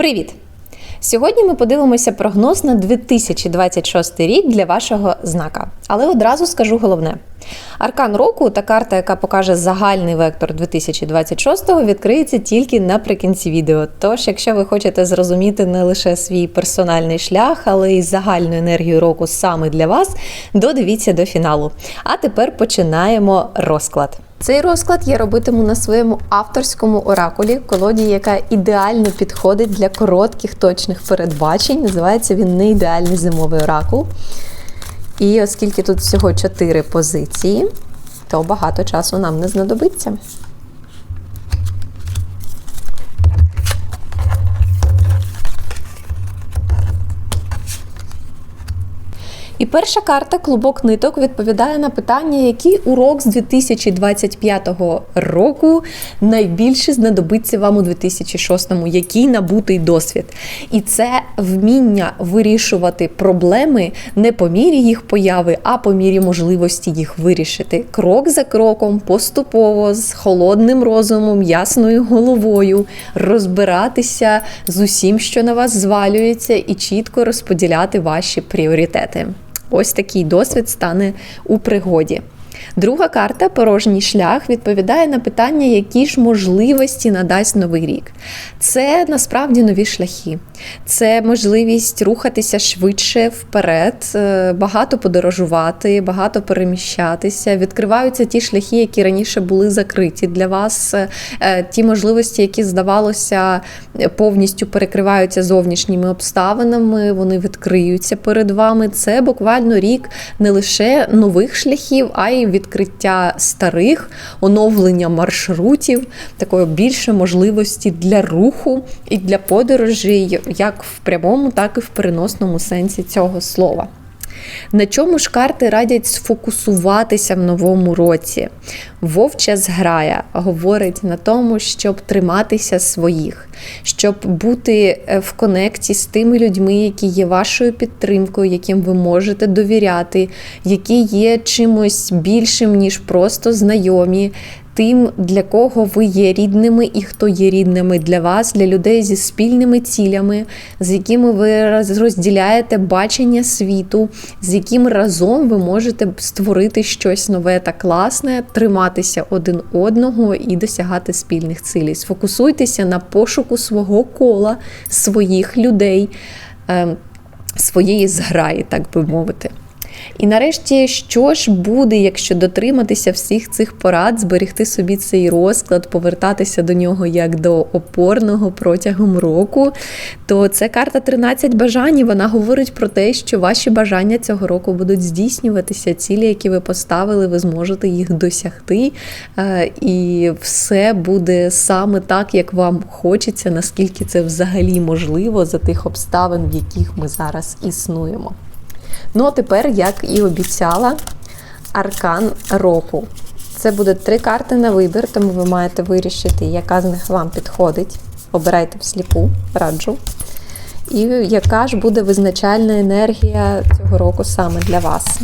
Привіт! Сьогодні ми подивимося прогноз на 2026 рік для вашого знака. Але одразу скажу головне: аркан року та карта, яка покаже загальний вектор 2026-го, відкриється тільки наприкінці відео. Тож, якщо ви хочете зрозуміти не лише свій персональний шлях, але й загальну енергію року саме для вас, додивіться до фіналу. А тепер починаємо розклад. Цей розклад я робитиму на своєму авторському оракулі, колоді, яка ідеально підходить для коротких точних передбачень. Називається він не ідеальний зимовий оракул. І оскільки тут всього 4 позиції, то багато часу нам не знадобиться. І перша карта клубок ниток відповідає на питання, який урок з 2025 року найбільше знадобиться вам у 2006-му, який набутий досвід. І це вміння вирішувати проблеми не по мірі їх появи, а по мірі можливості їх вирішити. Крок за кроком, поступово, з холодним розумом, ясною головою, розбиратися з усім, що на вас звалюється, і чітко розподіляти ваші пріоритети. Ось такий досвід стане у пригоді. Друга карта порожній шлях відповідає на питання, які ж можливості надасть новий рік. Це насправді нові шляхи, це можливість рухатися швидше вперед, е, багато подорожувати, багато переміщатися. Відкриваються ті шляхи, які раніше були закриті для вас. Е, ті можливості, які здавалося повністю перекриваються зовнішніми обставинами, вони відкриються перед вами. Це буквально рік не лише нових шляхів, а й відкриття старих, оновлення маршрутів, такої більше можливості для руху і для подорожей, як в прямому, так і в переносному сенсі цього слова. На чому ж карти радять сфокусуватися в новому році? Вовча зграя говорить на тому, щоб триматися своїх, щоб бути е, в конекті з тими людьми, які є вашою підтримкою, яким ви можете довіряти, які є чимось більшим, ніж просто знайомі, тим, для кого ви є рідними і хто є рідними для вас, для людей зі спільними цілями, з якими ви розділяєте бачення світу, з якими разом ви можете створити щось нове та класне, триматися один одного і досягати спільних цілей. Сфокусуйтеся на пошуку свого кола, своїх людей, ем, своєї зграї, так би мовити. І нарешті, що ж буде, якщо дотриматися всіх цих порад, зберегти собі цей розклад, повертатися до нього як до опорного протягом року, то це карта 13 бажань. і Вона говорить про те, що ваші бажання цього року будуть здійснюватися. Цілі, які ви поставили, ви зможете їх досягти. Е, і все буде саме так, як вам хочеться, наскільки це взагалі можливо за тих обставин, в яких ми зараз існуємо. Ну, а тепер, як і обіцяла, аркан року. Це буде три карти на вибір, тому ви маєте вирішити, яка з них вам підходить. Обирайте всліпу, раджу. І яка ж буде визначальна енергія цього року саме для вас.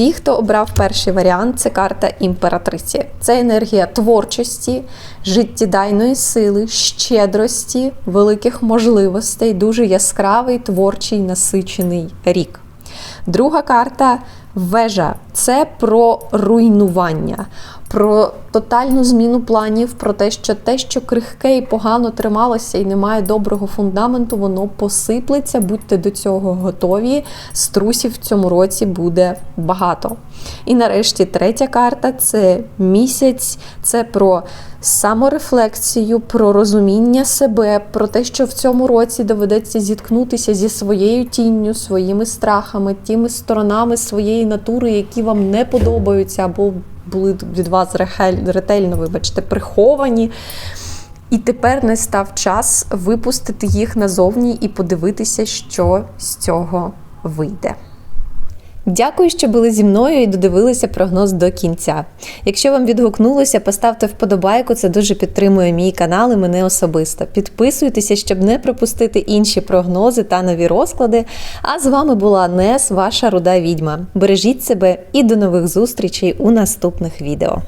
Ті, хто обрав перший варіант, це карта імператриці. Це енергія творчості, життєдайної сили, щедрості, великих можливостей, дуже яскравий, творчий, насичений рік. Друга карта вежа це про руйнування, про тотальну зміну планів, про те, що те, що крихке і погано трималося і не має доброго фундаменту, воно посиплеться. Будьте до цього готові. Струсів в цьому році буде багато. І нарешті третя карта це місяць, це про саморефлексію, про розуміння себе, про те, що в цьому році доведеться зіткнутися зі своєю тінню, своїми страхами, тими сторонами своєї натури, які вам не подобаються або були від вас ретельно, вибачте, приховані. І тепер настав час випустити їх назовні і подивитися, що з цього вийде. Дякую, що були зі мною і додивилися прогноз до кінця. Якщо вам відгукнулося, поставте вподобайку, це дуже підтримує мій канал і мене особисто. Підписуйтеся, щоб не пропустити інші прогнози та нові розклади. А з вами була Нес, ваша руда відьма. Бережіть себе і до нових зустрічей у наступних відео.